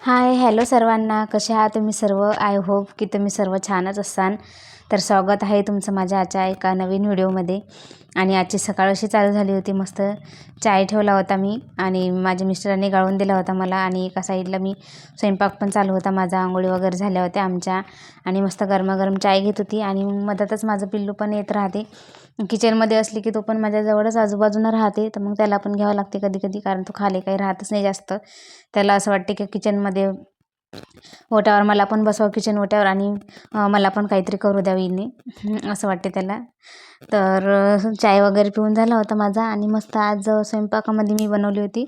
Hi hello सर्वांना. कसे आहात तुम्ही सर्व? आय होप की तुम्ही सर्व छानच असाल. तर स्वागत आहे तुमचं माझ्या आजच्या एका नवीन व्हिडिओमध्ये. आणि आजची सकाळ अशी चालू झाली होती मस्त चाय ठेवला होता मी आणि माझ्या मिस्टरांनी गाळून दिला होता मला. आणि एका साईडला मी स्वयंपाक पण चालू होता माझा आंघोळी वगैरे झाल्या होत्या आमच्या. आणि मस्त गरमागरम चाय घेत होती आणि मधातच माझं पिल्लू पण येत राहते. किचनमध्ये असली की तो पण माझ्या जवळच आजूबाजूनं राहते तर मग त्याला पण घ्यावं लागते कधी कधी कारण तो खाली काही राहतच नाही जास्त. त्याला असं वाटते की किचनमध्ये ओट्यावर मला पण बसवावं किचन ओट्यावर आणि मला पण काहीतरी करू द्यावं हिने असं वाटते त्याला. तर चाय वगैरे पिऊन झाला होता माझा आणि मस्त आज स्वयंपाकामध्ये मी बनवली होती.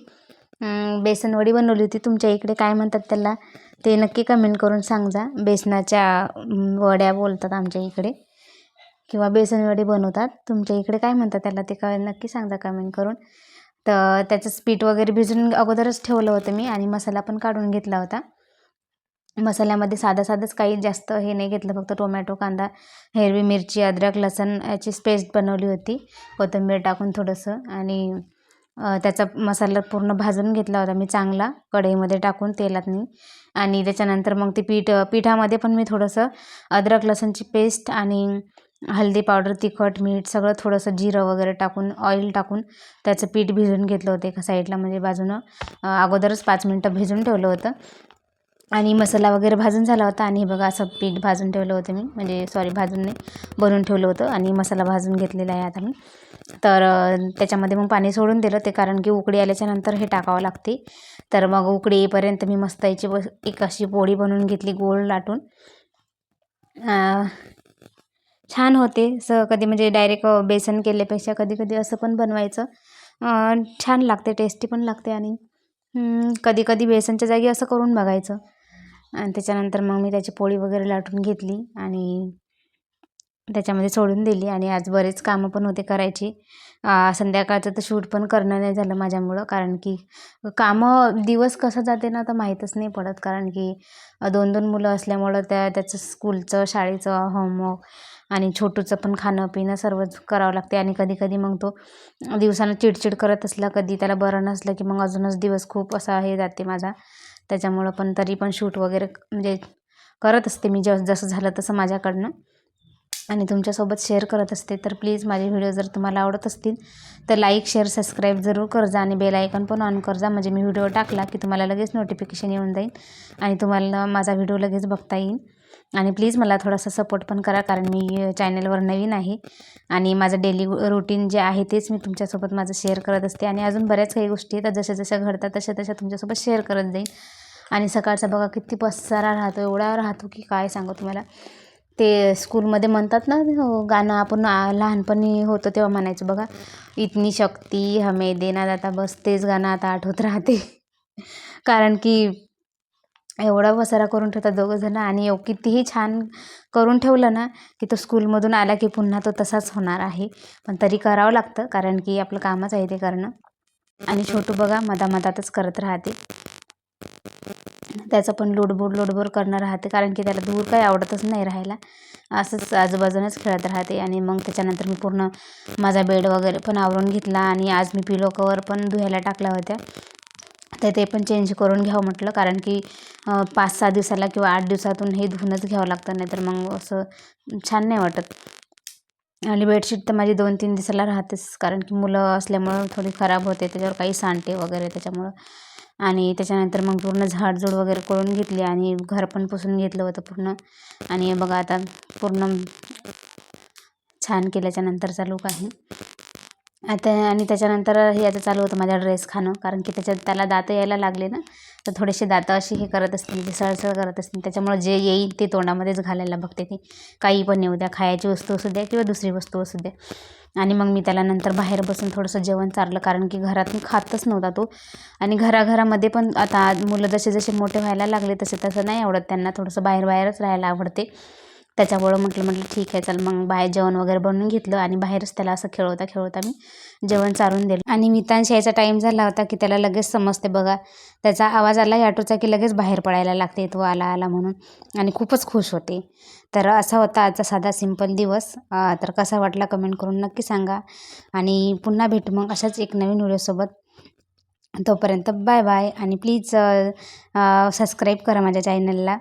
बेसनवडी बनवली होती. तुमच्या इकडे काय म्हणतात त्याला ते नक्की कमेंट करून सांगा बेसनाच्या वड्या बोलतात आमच्या इकडे. किंवा बेसनवडी बनवतात. तुमच्या इकडे काय म्हणतात त्याला ते काय नक्की सांगा कमेंट करून. तर त्याचं पीठ वगैरे भिजून अगोदरच ठेवलं होतं मी आणि मसाला पण काढून घेतला होता. मसाल्यामध्ये साधं साधंच काही जास्त हे नाही घेतलं. फक्त टोमॅटो कांदा हिरवी मिरची अद्रक लसण याची पेस्ट बनवली होती. कोथिंबीर टाकून थोडंसं आणि त्याचा मसाला पूर्ण भाजून घेतला होता मी चांगला. कढईमध्ये टाकून तेलातनी. आणि त्याच्यानंतर मग ते पीठ पिठामध्ये पण मी थोडंसं अद्रक लसणची पेस्ट आणि हल्दी पावडर तिखट मीठ सगळं थोडंसं जिरं वगैरे टाकून ऑइल टाकून त्याचं पीठ भिजून घेतलं होतं एका साईडला. म्हणजे बाजूनं अगोदरच पाच मिनटं भिजून ठेवलं होतं. आणि मसाला वगैरे भाजून झाला होता आणि बघा असं पीठ भाजून ठेवलं होतं मी. म्हणजे सॉरी भाजून नाही बनवून ठेवलं होतं आणि मसाला भाजून घेतलेला आहे आता मी. तर त्याच्यामध्ये मग पाणी सोडून दिलं ते कारण की उकडी आल्याच्यानंतर हे टाकावं लागते. तर मग उकडी येईपर्यंत मी मस्त याची बस एक अशी पोळी बनवून घेतली गोल लाटून. छान होते. स कधी म्हणजे डायरेक्ट बेसन केल्यापेक्षा कधी कधी असं पण बनवायचं. छान लागते टेस्टी पण लागते आणि कधी कधी बेसनच्या जागी असं करून बघायचं. आणि त्याच्यानंतर मग मी त्याची पोळी वगैरे लाटून घेतली आणि त्याच्यामध्ये सोडून दिली. आणि आज बरेच कामं पण होते करायची. संध्याकाळचं तर शूट पण करणं नाही झालं माझ्यामुळं. कारण की कामं दिवस कसं जाते ना तर माहीतच नाही पडत. कारण की दोन दोन मुलं असल्यामुळं त्या त्याचं स्कूलचं शाळेचं होमवर्क आणि छोटूचं पण खाणं पिणं सर्वच करावं लागते. आणि कधी कधी मग तो दिवसानं चिडचिड करत असला कधी त्याला बरं नसलं की मग अजूनच दिवस खूप असा हे जाते माझा. त्याच्यामुळं पण तरी पण शूट वगैरे म्हणजे करत असते मी जस जसं झालं तसं माझ्याकडनं. आणि तुमच्यासोबत शेअर करत असते तर प्लीज माझे व्हिडिओ जर तुम्हाला आवडत असतील तर लाईक शेअर सबस्क्राईब जरूर करजा आणि बेल आयकॉन पण ऑन करजा. म्हणजे मी व्हिडिओ टाकला की तुम्हाला लगेच नोटिफिकेशन येऊन जाईल आणि तुम्हाला माझा व्हिडिओ लगेच बघता येईल. आणि प्लीज मला थोडासा सपोर्ट पण करा कारण मी चॅनलवर नवीन आहे आणि माझं डेली रुटीन जे आहे तेच मी तुमच्यासोबत माझं शेअर करत असते. आणि अजून बऱ्याच काही गोष्टी आहेत. जशा जशा घडतात तशा तशा तुमच्यासोबत शेअर करत जाईल. आणि सकाळचा बघा किती पसारा राहतो एवढा राहतो की काय सांगू तुम्हाला. ते स्कूलमध्ये म्हणतात ना हो, गाणं आपण लहानपणी होतं तेव्हा म्हणायचं बघा इतनी शक्ती हमे देना जाता बस तेच गाणं आता आठवत राहते. कारण की एवढा पसारा करून ठेवतात दोघंजणं आणि कितीही छान करून ठेवलं ना की तो स्कूलमधून आला की पुन्हा तो तसाच होणार आहे. पण तरी करावं लागतं कारण की आपलं कामच आहे ते करणं. आणि छोटू बघा मधामधातच करत राहते. त्याचं पण लोडबोड लोडबोड करणं राहते कारण की त्याला दूर काही आवडतच नाही राहायला. असंच आजूबाजूनच खेळत राहते आणि मग त्याच्यानंतर मी पूर्ण माझा बेड वगैरे पण आवरून घेतला आणि आज मी पिलो कवर पण धुवायला टाकल्या होत्या. तर ते पण चेंज करून घ्यावं म्हटलं कारण की पाच सहा दिवसाला किंवा आठ दिवसातून हे धुवूनच घ्यावं लागतं नाही तर मग असं छान नाही वाटत. आणि बेडशीट तर माझी दोन तीन दिवसाला राहतेच कारण की मुलं असल्यामुळं थोडी खराब होते त्याच्यावर काही सांडते वगैरे त्याच्यामुळं. आणि त्याच्यानंतर मग पूर्ण झाडझूड वगैरे करून घेतली आणि घर पण पुसून घेतलं होतं पूर्ण. आणि बघा आता पूर्ण छान केल्याच्या नंतरचा लूक आहे. आता आणि त्याच्यानंतर हे आता चालू होतं माझ्या ड्रेस खाणं. कारण की त्याच्यात त्याला दातं यायला लागले ना तर थोडेसे दातं अशी हे करत असतील ते सळसळ करत असतील. त्याच्यामुळे जे येईल ते तोंडामध्येच घालायला बघते ती. काही पण येऊ द्या खायची वस्तू असू द्या किंवा दुसरी वस्तू असू द्या. आणि मग मी त्याला नंतर बाहेर बसून थोडंसं जेवण चारलं कारण की घरात मी खातच नव्हता तो. आणि घराघरामध्ये पण आता मुलं जसे जसे मोठे व्हायला लागले तसे तसं नाही आवडत त्यांना. थोडंसं बाहेर बाहेरच राहायला आवडते. त्याच्यामुळं म्हटलं म्हटलं ठीक आहे चल मग बाहेर जेवण वगैरे बनवून घेतलं आणि बाहेरच त्याला असं खेळवता खेळवता मी जेवण चारून दिलं. आणि मितांश यायचा टाईम झाला होता की त्याला लगेच समजते बघा. त्याचा आवाज आला ॲटोचा की लगेच बाहेर पडायला लागते तो आला आला म्हणून. आणि खूपच खुश होते. तर असा होता आजचा साधा सिंपल दिवस. तर कसा वाटला कमेंट करून नक्की सांगा. आणि पुन्हा भेटू मग अशाच एक नवीन व्हिडिओसोबत तोपर्यंत बाय बाय आणि प्लीज सबस्क्राईब करा माझ्या चॅनलला